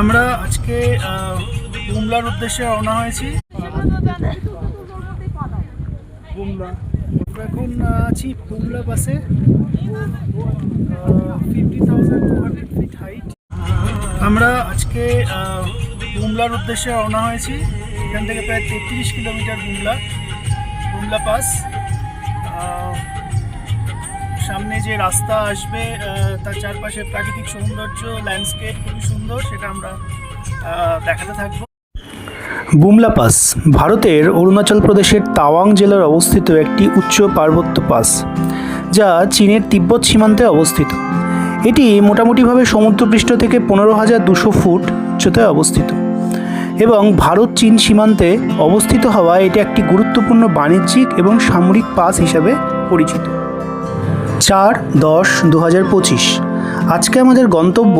আমরা আজকে বুমলার উদ্দেশ্যে রওনা হয়েছি। বুমলা। আমরা এখন আছি বুমলা বাসে। ফিফটি থাউজেন্ড আমরা আজকে বুমলার উদ্দেশ্যে রওনা হয়েছি। এখান থেকে প্রায় তেত্রিশ কিলোমিটার বুমলা বুমলা পাস। সামনে যে রাস্তা আসবে তার চারপাশে প্রাকৃতিক সৌন্দর্য ল্যান্ডস্কেপ খুবই সুন্দর, সেটা আমরা দেখাতে থাকব। বুমলা পাস, ভারতের অরুণাচল প্রদেশের তাওয়াং জেলার অবস্থিত একটি উচ্চ পার্বত্য পাস, যা চীনের তিব্বত সীমান্তে অবস্থিত। এটি মোটামুটিভাবে সমুদ্রপৃষ্ঠ থেকে পনেরো হাজার দুশো ফুট উচ্চতায় অবস্থিত এবং ভারত চীন সীমান্তে অবস্থিত হওয়া এটি একটি গুরুত্বপূর্ণ বাণিজ্যিক এবং সামরিক পাস হিসাবে পরিচিত। চার দশ দু হাজার পঁচিশ। আজকে আমাদের গন্তব্য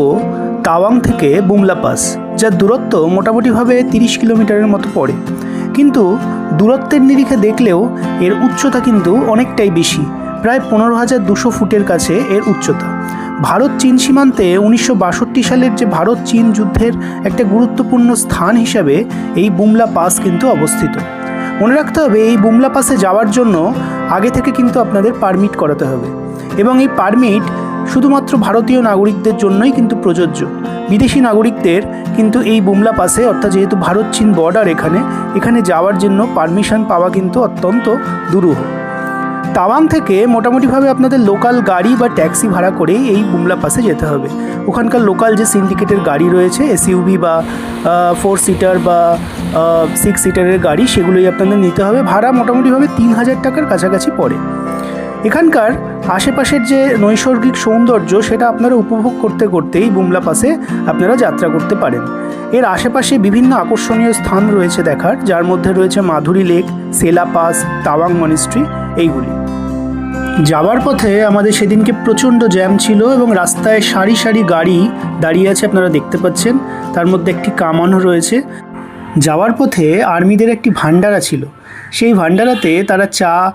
তাওয়াং থেকে বুমলা পাস, যার দূরত্ব মোটামুটিভাবে তিরিশ কিলোমিটারের মতো পড়ে। কিন্তু দূরত্বের নিরিখে দেখলেও এর উচ্চতা কিন্তু অনেকটাই বেশি, প্রায় পনেরো হাজার দুশো ফুটের কাছে এর উচ্চতা। ভারত চীন সীমান্তে উনিশশো বাষট্টি সালের যে ভারত চীন যুদ্ধের একটা গুরুত্বপূর্ণ স্থান হিসাবে এই বুমলা পাস কিন্তু অবস্থিত। মনে রাখতে হবে, এই বুমলা পাসে যাওয়ার জন্য আগে থেকে কিন্তু আপনাদের পারমিট করাতে হবে। এবং এই পারমিট শুধুমাত্র ভারতীয় নাগরিকদের জন্যই কিন্তু প্রযোজ্য। বিদেশি নাগরিকদের কিন্তু এই বুমলা পাসে অর্থাৎ যেহেতু ভারত চীন বর্ডার এখানে এখানে যাওয়ার জন্য পারমিশন পাওয়া কিন্তু অত্যন্ত দুরূহ। তাওয়াং থেকে মোটামুটিভাবে আপনাদের লোকাল গাড়ি বা ট্যাক্সি ভাড়া করেই এই বুমলা পাসে যেতে হবে। ওখানকার লোকাল যে সিন্ডিকেটের গাড়ি রয়েছে এসইউভি বা ফোর সিটার বা সিক্স সিটারের গাড়ি, সেগুলোই আপনাদের নিতে হবে। ভাড়া মোটামুটিভাবে তিন হাজার টাকার কাছাকাছি পড়ে। এখানকার আশেপাশের যে নৈসর্গিক সৌন্দর্য, সেটা আপনারা উপভোগ করতে করতেই বুমলা পাসে আপনারা যাত্রা করতে পারেন। এর আশেপাশে বিভিন্ন আকর্ষণীয় স্থান রয়েছে দেখার, যার মধ্যে রয়েছে Madhuri lake, Sela pass, Tawang monastery. এইগুলি। যাওয়ার পথে আমাদের সেদিনকে প্রচণ্ড জ্যাম ছিল এবং রাস্তায় সারি সারি গাড়ি দাঁড়িয়ে আছে আপনারা দেখতে পাচ্ছেন। তার মধ্যে একটি কামানও রয়েছে। যাওয়ার পথে আর্মিদের একটি ভান্ডারা ছিল। সেই ভান্ডারাতে তারা চা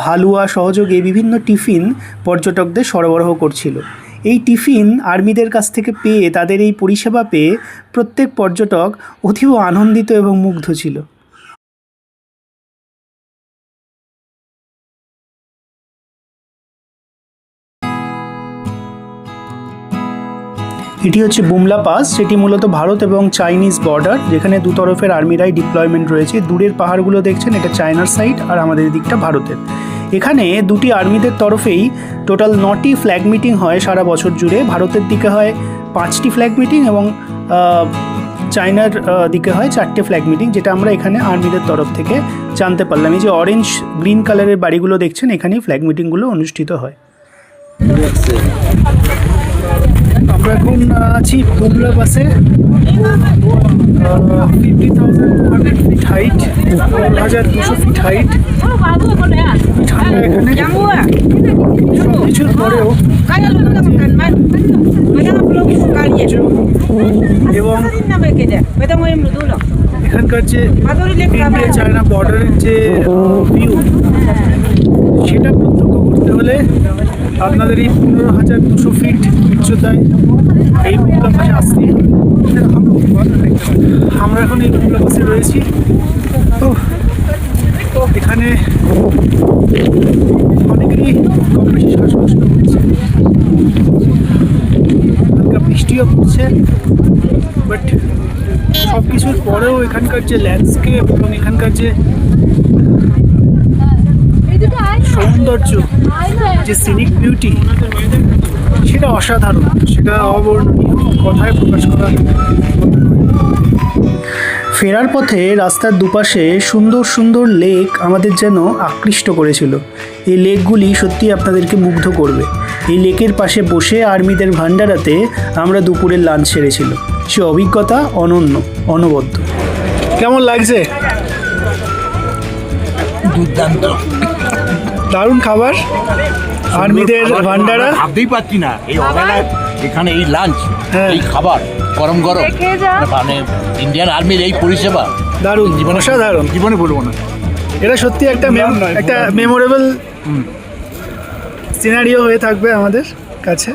হালুয়া সহযোগে বিভিন্ন টিফিন পর্যটকদের সরবরাহ করছিল। এই টিফিন আর্মিদের কাছ থেকে পেয়ে তাদের এই পরিষেবা পেয়ে প্রত্যেক পর্যটক অতীব আনন্দিত এবং মুগ্ধ ছিল। এটি হচ্ছে বুমলা পাস সেটি মূলত ভারত এবং চাইনিজ বর্ডার যেখানে দু তরফের আর্মিরাই ডিপ্লয়মেন্ট রয়েছে। দূরের পাহাড়গুলো দেখছেন, এটা চায়নার সাইড আর আমাদের দিকটা ভারতের। এখানে দুটি আর্মিদের তরফেই টোটাল নটি ফ্ল্যাগ মিটিং হয় সারা বছর জুড়ে। ভারতের দিকে হয় পাঁচটি ফ্ল্যাগ মিটিং এবং চায়নার দিকে হয় চারটে ফ্ল্যাগ মিটিং যেটা আমরা এখানে আর্মিদের তরফ থেকে জানতে পারলাম। এই যে অরেঞ্জ গ্রিন কালারের বাড়িগুলো দেখছেন, এখানেই ফ্ল্যাগ মিটিংগুলো অনুষ্ঠিত হয়। আমরা এখন আছি বুমলা বাসে fifty thousand two hundred feet height হাজার দুশো ফিট হাইট ঠান্ডা এখানে সব কিছুর পরেও. এবং এখানকার যে ইন্ডিয়া চায়না বর্ডারের যে ভিউ সেটা প্রত্যক্ষ করতে হলে আপনাদের এই পনেরো হাজার দুশো ফিট উচ্চতায় এই বুমলা পাশে আসতে আমরা এখন এই বুমলা পাশে রয়েছি। তো এখানে অনেকেরই কম বেশি শ্বাসকষ্ট হচ্ছে। হালকা বৃষ্টিও পড়ছে বাট সব কিছুর পরেও এখানকার যে ল্যান্ডস্কেপ এবং এখানকার যে সৌন্দর্য, যে সিনিক বিউটি সেটা অসাধারণ, সেটা অবর্ণনীয়, কথায় প্রকাশ করা ফেরার পথে রাস্তার দুপাশে সুন্দর সুন্দর লেক আমাদের যেন আকৃষ্ট করেছিল। এই লেকগুলি সত্যি আপনাদেরকে মুগ্ধ করবে। এই লেকের পাশে বসে আর্মিদের ভান্ডারাতে আমরা দুপুরের লাঞ্চ সেরেছিল। সে অভিজ্ঞতা অনন্য, অনবদ্য। কেমন লাগছে? দুর্দান্ত। দারুণ খাবার। আর্মিদের ভান্ডারা। ভাবতেই পারছি না। এই অবেলায় এখানে এই লাঞ্চ হ্যাঁ। এই খাবার গরম গরম। মানে ইন্ডিয়ান আর্মির এই পরিষেবা। দারুণ জীবনে অসাধারণ। জীবনে বলব না। এটা সত্যি একটা একটা মেমোরেবল সিনারিও হয়ে থাকবে আমাদের কাছে।